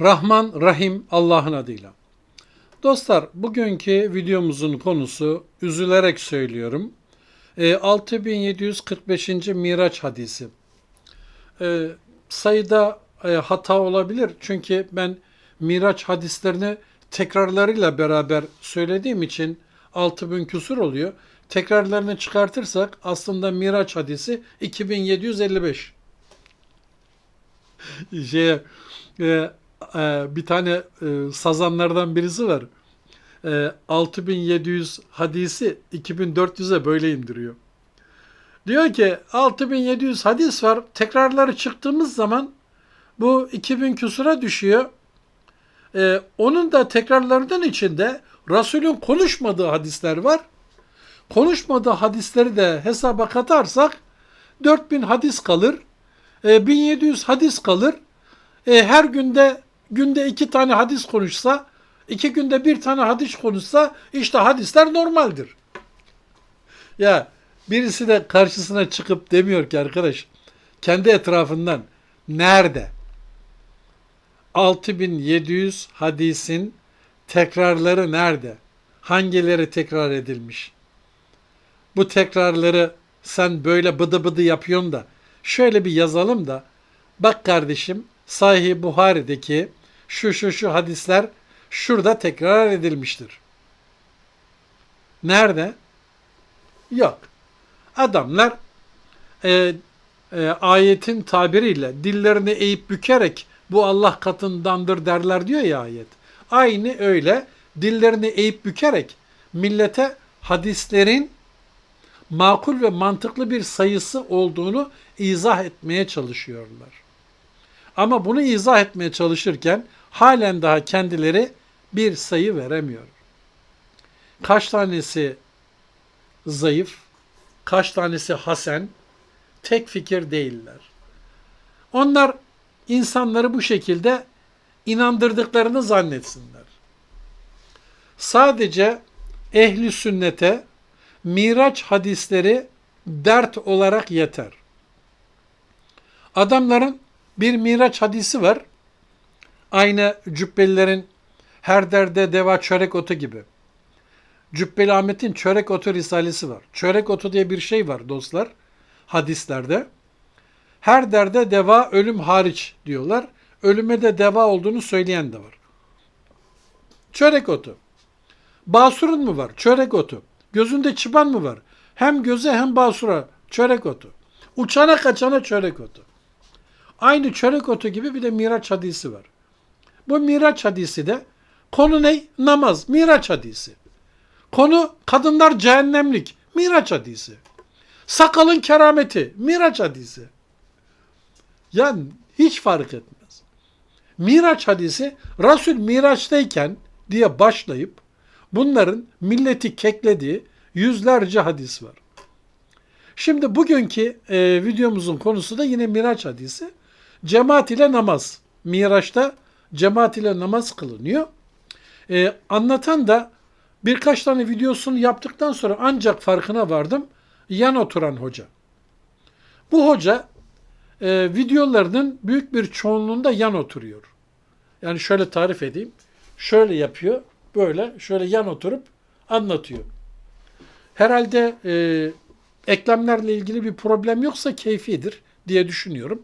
Rahman Rahim Allah'ın adıyla. Dostlar bugünkü videomuzun konusu üzülerek söylüyorum. E, 6745. Miraç hadisi. E, sayıda e, hata olabilir çünkü ben Miraç hadislerini tekrarlarıyla beraber söylediğim için 6000 küsur oluyor. Tekrarlarını çıkartırsak aslında Miraç hadisi 2755 şeye e, e, bir tane e, sazanlardan birisi var. E, 6700 hadisi 2400'e böyle indiriyor. Diyor ki 6700 hadis var. Tekrarları çıktığımız zaman bu 2000 küsura düşüyor. E, onun da tekrarlarından içinde Resulün konuşmadığı hadisler var. Konuşmadığı hadisleri de hesaba katarsak 4000 hadis kalır. E, 1700 hadis kalır. E, her günde günde iki tane hadis konuşsa, iki günde bir tane hadis konuşsa işte hadisler normaldir. Ya birisi de karşısına çıkıp demiyor ki arkadaş kendi etrafından nerede? 6700 hadisin tekrarları nerede? Hangileri tekrar edilmiş? Bu tekrarları sen böyle bıdı bıdı yapıyorsun da şöyle bir yazalım da bak kardeşim Sahih Buhari'deki şu şu şu hadisler şurada tekrar edilmiştir. Nerede? Yok. Adamlar e, e, ayetin tabiriyle dillerini eğip bükerek bu Allah katındandır derler diyor ya ayet. Aynı öyle dillerini eğip bükerek millete hadislerin makul ve mantıklı bir sayısı olduğunu izah etmeye çalışıyorlar. Ama bunu izah etmeye çalışırken halen daha kendileri bir sayı veremiyor. Kaç tanesi zayıf, kaç tanesi hasen, tek fikir değiller. Onlar insanları bu şekilde inandırdıklarını zannetsinler. Sadece ehli sünnete Miraç hadisleri dert olarak yeter. Adamların bir Miraç hadisi var. Aynı cübbelilerin her derde deva çörek otu gibi. Cübbeli Ahmet'in çörek otu risalesi var. Çörek otu diye bir şey var dostlar hadislerde. Her derde deva ölüm hariç diyorlar. Ölüme de deva olduğunu söyleyen de var. Çörek otu. Basurun mu var? Çörek otu. Gözünde çıban mı var? Hem göze hem basura çörek otu. Uçana kaçana çörek otu. Aynı çörek otu gibi bir de Miraç hadisi var. Bu Miraç hadisi de konu ne? Namaz. Miraç hadisi. Konu kadınlar cehennemlik. Miraç hadisi. Sakalın kerameti. Miraç hadisi. Yani hiç fark etmez. Miraç hadisi Resul Miraç'tayken diye başlayıp bunların milleti keklediği yüzlerce hadis var. Şimdi bugünkü e, videomuzun konusu da yine Miraç hadisi. Cemaat ile namaz. Miraç'ta cemaat ile namaz kılınıyor. E, anlatan da birkaç tane videosunu yaptıktan sonra ancak farkına vardım. Yan oturan hoca. Bu hoca e, videolarının büyük bir çoğunluğunda yan oturuyor. Yani şöyle tarif edeyim. Şöyle yapıyor, böyle şöyle yan oturup anlatıyor. Herhalde e, eklemlerle ilgili bir problem yoksa keyfidir diye düşünüyorum.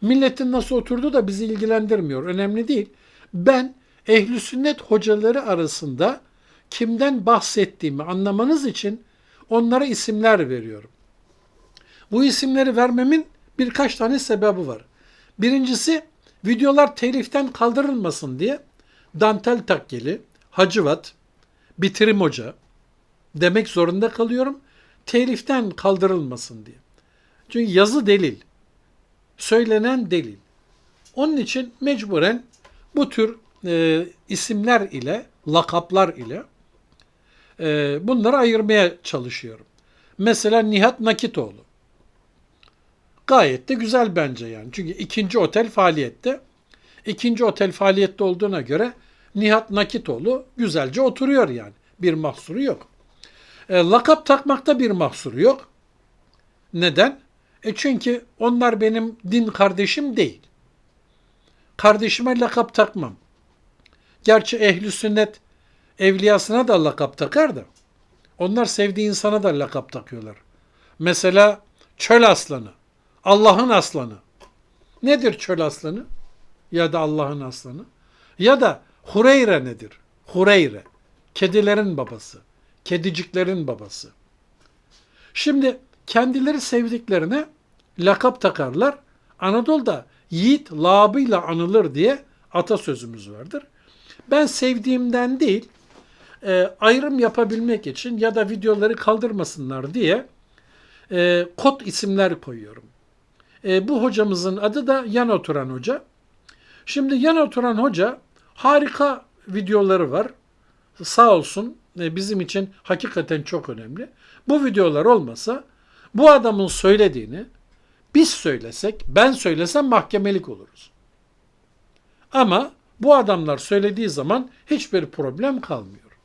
Milletin nasıl oturduğu da bizi ilgilendirmiyor. Önemli değil. Ben ehli sünnet hocaları arasında kimden bahsettiğimi anlamanız için onlara isimler veriyorum. Bu isimleri vermemin birkaç tane sebebi var. Birincisi videolar teliften kaldırılmasın diye dantel takkeli, hacivat, bitirim hoca demek zorunda kalıyorum. Teliften kaldırılmasın diye. Çünkü yazı delil. Söylenen delil. Onun için mecburen bu tür e, isimler ile, lakaplar ile e, bunları ayırmaya çalışıyorum. Mesela Nihat Nakitoğlu. Gayet de güzel bence yani. Çünkü ikinci otel faaliyette. İkinci otel faaliyette olduğuna göre Nihat Nakitoğlu güzelce oturuyor yani. Bir mahsuru yok. E, lakap takmakta bir mahsuru yok. Neden? E çünkü onlar benim din kardeşim değil. kardeşime lakap takmam. Gerçi ehli sünnet evliyasına da lakap takar da. Onlar sevdiği insana da lakap takıyorlar. Mesela çöl aslanı, Allah'ın aslanı. Nedir çöl aslanı? Ya da Allah'ın aslanı. Ya da Hureyre nedir? Hureyre. Kedilerin babası. Kediciklerin babası. Şimdi kendileri sevdiklerine lakap takarlar. Anadolu'da yiğit labıyla anılır diye atasözümüz vardır. Ben sevdiğimden değil, e, ayrım yapabilmek için ya da videoları kaldırmasınlar diye e, kod isimler koyuyorum. E, bu hocamızın adı da yan oturan hoca. Şimdi yan oturan hoca harika videoları var. Sağ olsun e, bizim için hakikaten çok önemli. Bu videolar olmasa bu adamın söylediğini biz söylesek, ben söylesem mahkemelik oluruz. Ama bu adamlar söylediği zaman hiçbir problem kalmıyor.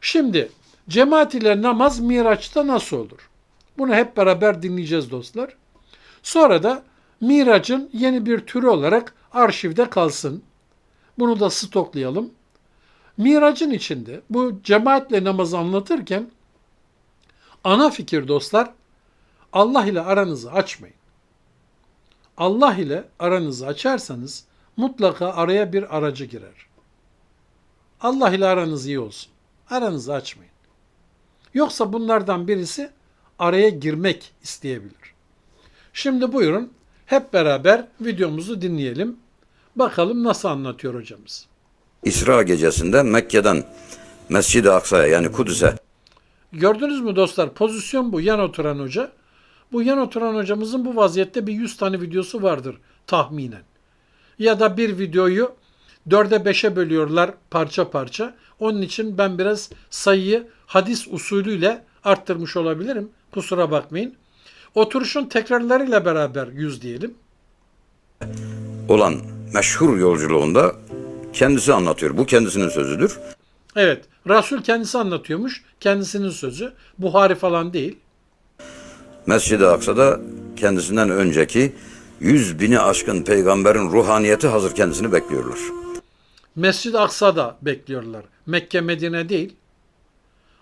Şimdi cemaat ile namaz Miraç'ta nasıl olur? Bunu hep beraber dinleyeceğiz dostlar. Sonra da Miraç'ın yeni bir türü olarak arşivde kalsın. Bunu da stoklayalım. Miracın içinde bu cemaatle namazı anlatırken ana fikir dostlar Allah ile aranızı açmayın. Allah ile aranızı açarsanız mutlaka araya bir aracı girer. Allah ile aranız iyi olsun. Aranızı açmayın. Yoksa bunlardan birisi araya girmek isteyebilir. Şimdi buyurun hep beraber videomuzu dinleyelim. Bakalım nasıl anlatıyor hocamız. İsra gecesinde Mekke'den Mescid-i Aksa'ya yani Kudüs'e Gördünüz mü dostlar? Pozisyon bu. Yan oturan hoca. Bu yan oturan hocamızın bu vaziyette bir 100 tane videosu vardır tahminen. Ya da bir videoyu dörde beşe bölüyorlar parça parça. Onun için ben biraz sayıyı hadis usulüyle arttırmış olabilirim. Kusura bakmayın. Oturuşun tekrarlarıyla beraber 100 diyelim. olan meşhur yolculuğunda kendisi anlatıyor. Bu kendisinin sözüdür. Evet. Resul kendisi anlatıyormuş. Kendisinin sözü. Buhari falan değil. Mescid-i Aksa'da kendisinden önceki yüz bini aşkın peygamberin ruhaniyeti hazır kendisini bekliyorlar. Mescid-i Aksa'da bekliyorlar. Mekke, Medine değil.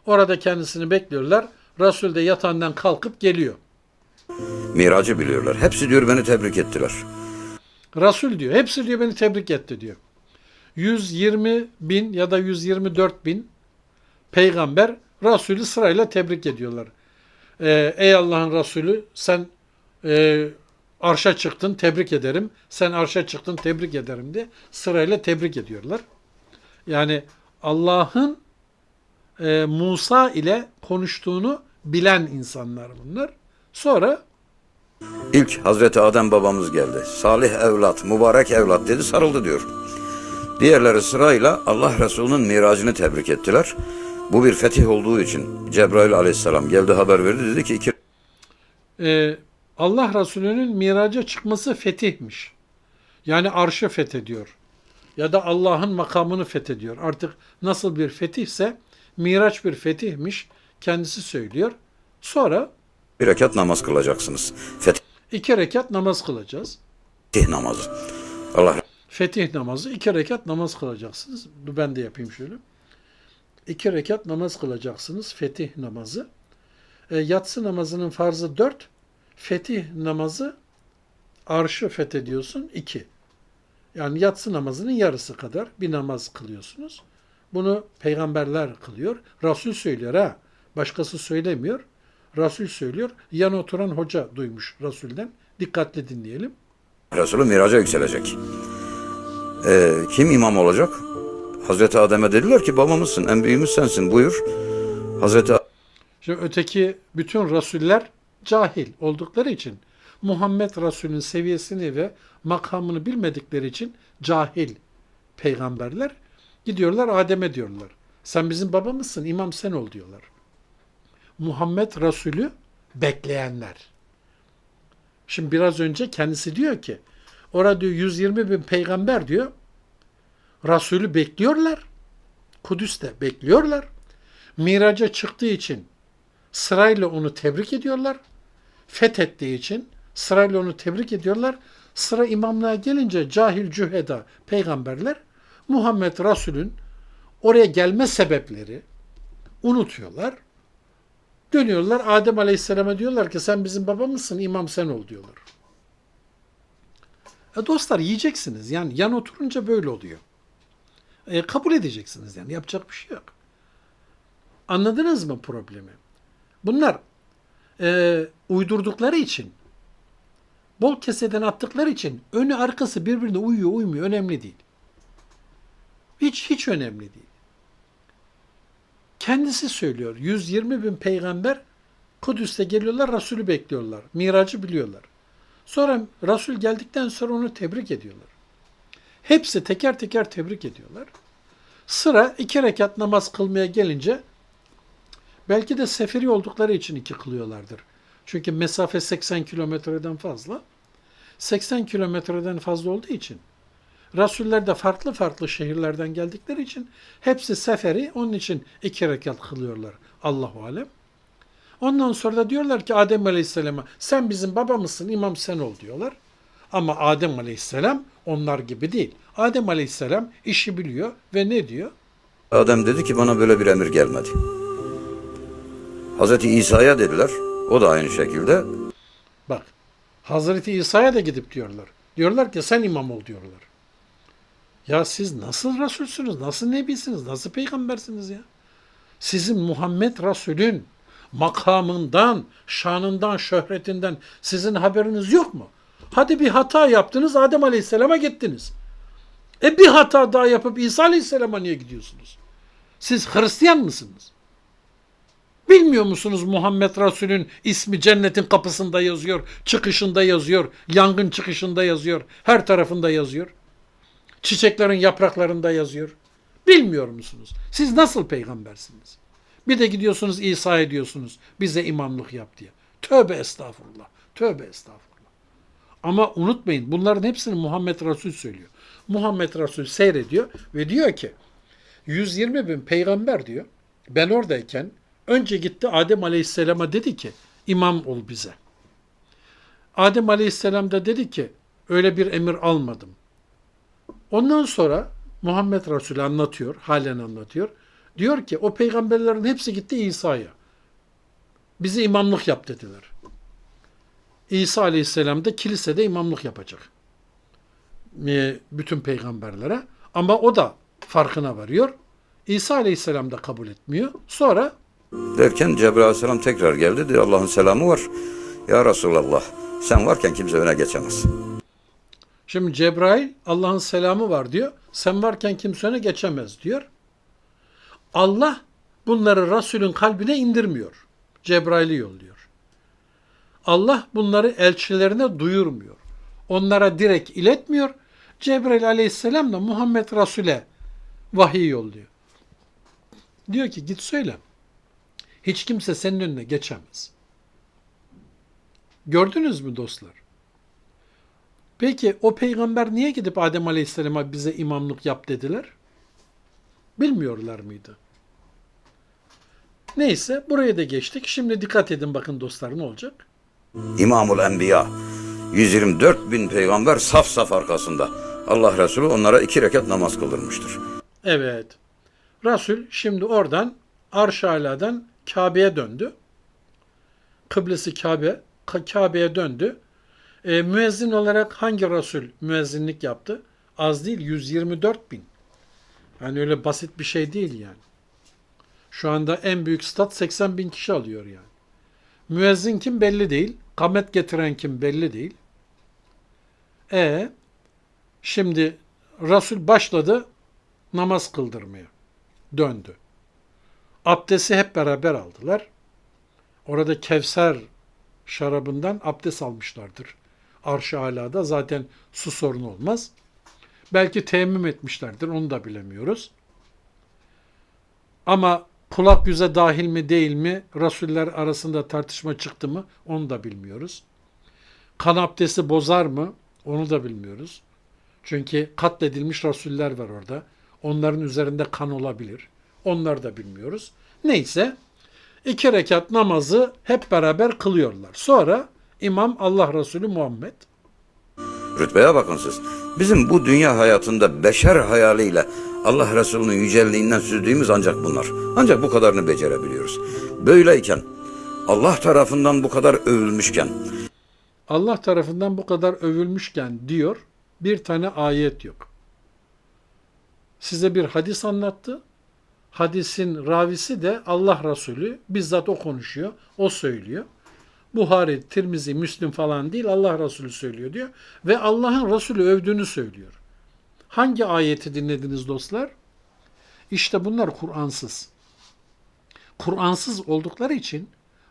Orada kendisini bekliyorlar. Resul de yatağından kalkıp geliyor. Miracı biliyorlar. Hepsi diyor beni tebrik ettiler. Resul diyor. Hepsi diyor beni tebrik etti diyor. 120 bin ya da 124 bin peygamber Resulü sırayla tebrik ediyorlar. Ee, ey Allah'ın Resulü sen e, arşa çıktın tebrik ederim. Sen arşa çıktın tebrik ederim diye sırayla tebrik ediyorlar. Yani Allah'ın e, Musa ile konuştuğunu bilen insanlar bunlar. Sonra İlk Hazreti Adem babamız geldi. Salih evlat, mübarek evlat dedi sarıldı diyor. Diğerleri sırayla Allah Resulü'nün miracını tebrik ettiler. Bu bir fetih olduğu için Cebrail aleyhisselam geldi haber verdi dedi ki iki e, Allah Resulü'nün miraca çıkması fetihmiş. Yani arşı fethediyor. Ya da Allah'ın makamını fethediyor. Artık nasıl bir fetihse miraç bir fetihmiş. Kendisi söylüyor. Sonra rekat namaz kılacaksınız. Fetih iki rekat namaz kılacağız. namazı. Allah Fetih namazı iki rekat namaz kılacaksınız. Dur Ben de yapayım şöyle. İki rekat namaz kılacaksınız. Fetih namazı. E, yatsı namazının farzı dört. Fetih namazı arşı fethediyorsun iki. Yani yatsı namazının yarısı kadar bir namaz kılıyorsunuz. Bunu peygamberler kılıyor. Resul söylüyor ha. Başkası söylemiyor. Resul söylüyor. Yan oturan hoca duymuş Resul'den. Dikkatli dinleyelim. Resulü miraca yükselecek. Ee, kim imam olacak? Hazreti Adem'e dediler ki babamızsın, en büyüğümüz sensin buyur. Hazreti Şimdi öteki bütün rasuller cahil oldukları için Muhammed Resul'ün seviyesini ve makamını bilmedikleri için cahil peygamberler gidiyorlar Adem'e diyorlar. Sen bizim babamızsın, imam sen ol diyorlar. Muhammed Resulü bekleyenler. Şimdi biraz önce kendisi diyor ki, orada diyor 120 bin peygamber diyor, Resulü bekliyorlar. Kudüs'te bekliyorlar. Miraca çıktığı için sırayla onu tebrik ediyorlar. Fethettiği için sırayla onu tebrik ediyorlar. Sıra imamlığa gelince cahil cüheda peygamberler Muhammed Resul'ün oraya gelme sebepleri unutuyorlar. Dönüyorlar Adem Aleyhisselam'a diyorlar ki sen bizim babamızsın imam sen ol diyorlar. E dostlar yiyeceksiniz yani yan oturunca böyle oluyor. E, kabul edeceksiniz yani yapacak bir şey yok. Anladınız mı problemi? Bunlar e, uydurdukları için, bol keseden attıkları için önü arkası birbirine uyuyor uymuyor önemli değil. Hiç hiç önemli değil. Kendisi söylüyor. 120 bin peygamber Kudüs'te geliyorlar, Resulü bekliyorlar. Miracı biliyorlar. Sonra Resul geldikten sonra onu tebrik ediyorlar. Hepsi teker teker tebrik ediyorlar. Sıra iki rekat namaz kılmaya gelince belki de seferi oldukları için iki kılıyorlardır. Çünkü mesafe 80 kilometreden fazla. 80 kilometreden fazla olduğu için Rasuller de farklı farklı şehirlerden geldikleri için hepsi seferi onun için iki rekat kılıyorlar. Allahu alem. Ondan sonra da diyorlar ki Adem Aleyhisselam'a sen bizim babamızsın imam sen ol diyorlar. Ama Adem Aleyhisselam onlar gibi değil. Adem Aleyhisselam işi biliyor ve ne diyor? Adem dedi ki bana böyle bir emir gelmedi. Hazreti İsa'ya dediler. O da aynı şekilde. Bak Hazreti İsa'ya da gidip diyorlar. Diyorlar ki sen imam ol diyorlar. Ya siz nasıl Resulsünüz, nasıl Nebisiniz, nasıl peygambersiniz ya? Sizin Muhammed Resul'ün makamından, şanından, şöhretinden sizin haberiniz yok mu? Hadi bir hata yaptınız, Adem Aleyhisselam'a gittiniz. E bir hata daha yapıp İsa Aleyhisselam'a niye gidiyorsunuz? Siz Hristiyan mısınız? Bilmiyor musunuz Muhammed Resul'ün ismi cennetin kapısında yazıyor, çıkışında yazıyor, yangın çıkışında yazıyor, her tarafında yazıyor. Çiçeklerin yapraklarında yazıyor. Bilmiyor musunuz? Siz nasıl peygambersiniz? Bir de gidiyorsunuz İsa ediyorsunuz. Bize imamlık yap diye. Tövbe estağfurullah. Tövbe estağfurullah. Ama unutmayın bunların hepsini Muhammed Resul söylüyor. Muhammed Resul seyrediyor ve diyor ki 120 bin peygamber diyor. Ben oradayken önce gitti Adem Aleyhisselam'a dedi ki imam ol bize. Adem Aleyhisselam da dedi ki öyle bir emir almadım. Ondan sonra Muhammed Resul anlatıyor, halen anlatıyor. Diyor ki o peygamberlerin hepsi gitti İsa'ya. Bizi imamlık yap dediler. İsa Aleyhisselam da kilisede imamlık yapacak. Ee, Bütün peygamberlere. Ama o da farkına varıyor. İsa Aleyhisselam da kabul etmiyor. Sonra Derken Cebrail Aleyhisselam tekrar geldi. Dedi Allah'ın selamı var. Ya Resulallah sen varken kimse öne geçemez. Şimdi Cebrail Allah'ın selamı var diyor. Sen varken kimse öne geçemez diyor. Allah bunları Resulün kalbine indirmiyor. Cebrail'i yolluyor. Allah bunları elçilerine duyurmuyor. Onlara direkt iletmiyor. Cebrail aleyhisselam da Muhammed Resul'e vahiy yolluyor. Diyor ki git söyle. Hiç kimse senin önüne geçemez. Gördünüz mü dostlar? Peki o peygamber niye gidip Adem Aleyhisselam'a bize imamlık yap dediler? Bilmiyorlar mıydı? Neyse buraya da geçtik. Şimdi dikkat edin bakın dostlar ne olacak? İmamul Enbiya. 124 bin peygamber saf saf arkasında. Allah Resulü onlara iki rekat namaz kıldırmıştır. Evet. Resul şimdi oradan Arş-ı Ala'dan Kabe'ye döndü. Kıblesi Kabe, Ka- Kabe'ye döndü. E, müezzin olarak hangi Resul müezzinlik yaptı? Az değil 124 bin. Yani öyle basit bir şey değil yani. Şu anda en büyük stat 80 bin kişi alıyor yani. Müezzin kim belli değil. Kamet getiren kim belli değil. E şimdi Resul başladı namaz kıldırmaya. Döndü. Abdesti hep beraber aldılar. Orada Kevser şarabından abdest almışlardır. Arş-ı Ala'da zaten su sorunu olmaz. Belki teyemmüm etmişlerdir onu da bilemiyoruz. Ama kulak yüze dahil mi değil mi Rasuller arasında tartışma çıktı mı onu da bilmiyoruz. Kan abdesti bozar mı onu da bilmiyoruz. Çünkü katledilmiş rasuller var orada. Onların üzerinde kan olabilir. Onları da bilmiyoruz. Neyse iki rekat namazı hep beraber kılıyorlar. Sonra İmam Allah Resulü Muhammed Rütbeye bakın siz. Bizim bu dünya hayatında beşer hayaliyle Allah Resulü'nün yücelliğinden süzdüğümüz ancak bunlar. Ancak bu kadarını becerebiliyoruz. Böyleyken Allah tarafından bu kadar övülmüşken Allah tarafından bu kadar övülmüşken diyor bir tane ayet yok. Size bir hadis anlattı. Hadisin ravisi de Allah Resulü. Bizzat o konuşuyor. O söylüyor. Buhari, Tirmizi, Müslim falan değil Allah Resulü söylüyor diyor. Ve Allah'ın Resulü övdüğünü söylüyor. Hangi ayeti dinlediniz dostlar? İşte bunlar Kur'ansız. Kur'ansız oldukları için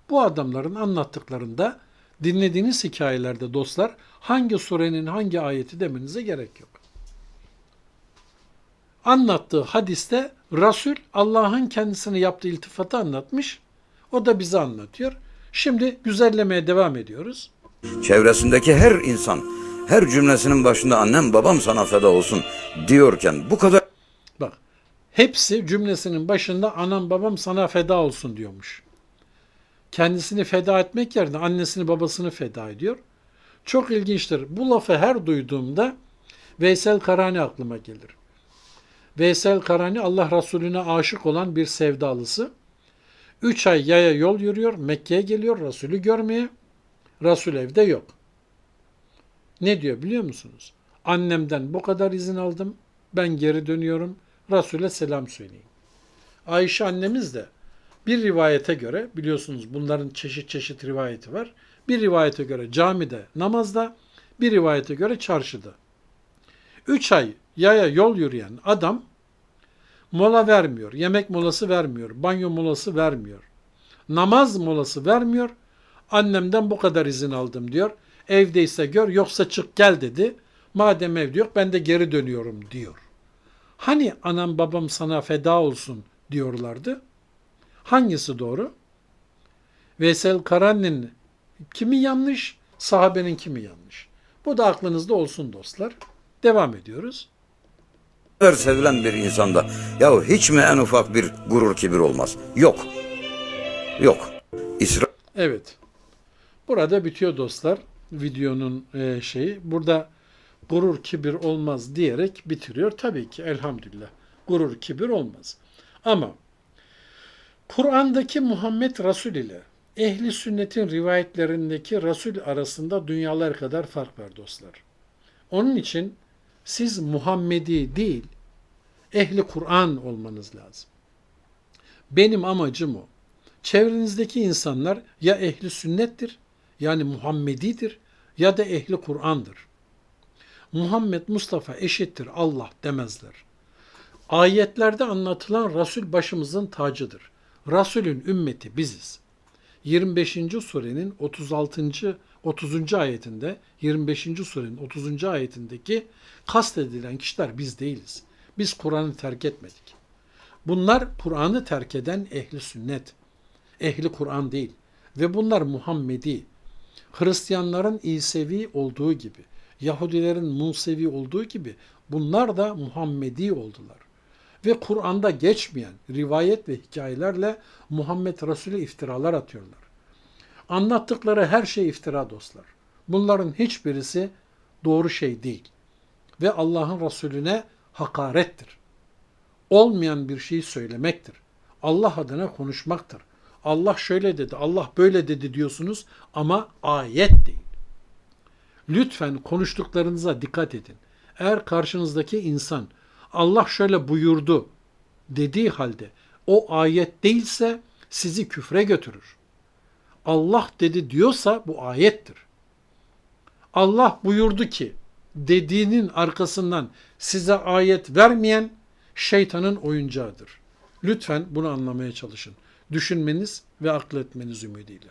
bu adamların anlattıklarında dinlediğiniz hikayelerde dostlar hangi surenin hangi ayeti demenize gerek yok. Anlattığı hadiste Resul Allah'ın kendisine yaptığı iltifatı anlatmış. O da bize anlatıyor. Şimdi güzellemeye devam ediyoruz. çevresindeki her insan her cümlesinin başında annem babam sana feda olsun diyorken bu kadar Bak hepsi cümlesinin başında anam babam sana feda olsun diyormuş. Kendisini feda etmek yerine annesini babasını feda ediyor. Çok ilginçtir. Bu lafı her duyduğumda Veysel Karani aklıma gelir. Veysel Karani Allah Resulüne aşık olan bir sevdalısı. Üç ay yaya yol yürüyor, Mekke'ye geliyor Resulü görmeye. Resul evde yok. Ne diyor biliyor musunuz? Annemden bu kadar izin aldım, ben geri dönüyorum, Resul'e selam söyleyin. Ayşe annemiz de bir rivayete göre, biliyorsunuz bunların çeşit çeşit rivayeti var. Bir rivayete göre camide, namazda, bir rivayete göre çarşıda. Üç ay yaya yol yürüyen adam mola vermiyor, yemek molası vermiyor, banyo molası vermiyor, namaz molası vermiyor. Annemden bu kadar izin aldım diyor. Evdeyse gör yoksa çık gel dedi. Madem evde yok ben de geri dönüyorum diyor. Hani anam babam sana feda olsun diyorlardı. Hangisi doğru? Veysel Karani'nin kimi yanlış, sahabenin kimi yanlış. Bu da aklınızda olsun dostlar. Devam ediyoruz. sevilen bir insanda ya hiç mi en ufak bir gurur kibir olmaz? Yok. Yok. İsra Evet. Burada bitiyor dostlar videonun e, şeyi. Burada gurur kibir olmaz diyerek bitiriyor. Tabii ki elhamdülillah gurur kibir olmaz. Ama Kur'an'daki Muhammed Resul ile ehli sünnetin rivayetlerindeki Resul arasında dünyalar kadar fark var dostlar. Onun için siz Muhammedi değil, ehli Kur'an olmanız lazım. Benim amacım o. Çevrenizdeki insanlar ya ehli sünnettir, yani Muhammedidir ya da ehli Kur'an'dır. Muhammed Mustafa eşittir Allah demezler. Ayetlerde anlatılan Resul başımızın tacıdır. Resulün ümmeti biziz. 25. surenin 36. 30. ayetinde 25. surenin 30. ayetindeki kastedilen kişiler biz değiliz. Biz Kur'an'ı terk etmedik. Bunlar Kur'an'ı terk eden ehli sünnet. Ehli Kur'an değil. Ve bunlar Muhammedi. Hristiyanların İsevi olduğu gibi, Yahudilerin Musevi olduğu gibi bunlar da Muhammedi oldular. Ve Kur'an'da geçmeyen rivayet ve hikayelerle Muhammed Resul'e iftiralar atıyorlar. Anlattıkları her şey iftira dostlar. Bunların hiçbirisi doğru şey değil. Ve Allah'ın Resulüne hakarettir. Olmayan bir şeyi söylemektir. Allah adına konuşmaktır. Allah şöyle dedi, Allah böyle dedi diyorsunuz ama ayet değil. Lütfen konuştuklarınıza dikkat edin. Eğer karşınızdaki insan Allah şöyle buyurdu dediği halde o ayet değilse sizi küfre götürür. Allah dedi diyorsa bu ayettir. Allah buyurdu ki dediğinin arkasından size ayet vermeyen şeytanın oyuncağıdır. Lütfen bunu anlamaya çalışın. Düşünmeniz ve akletmeniz ümidiyle.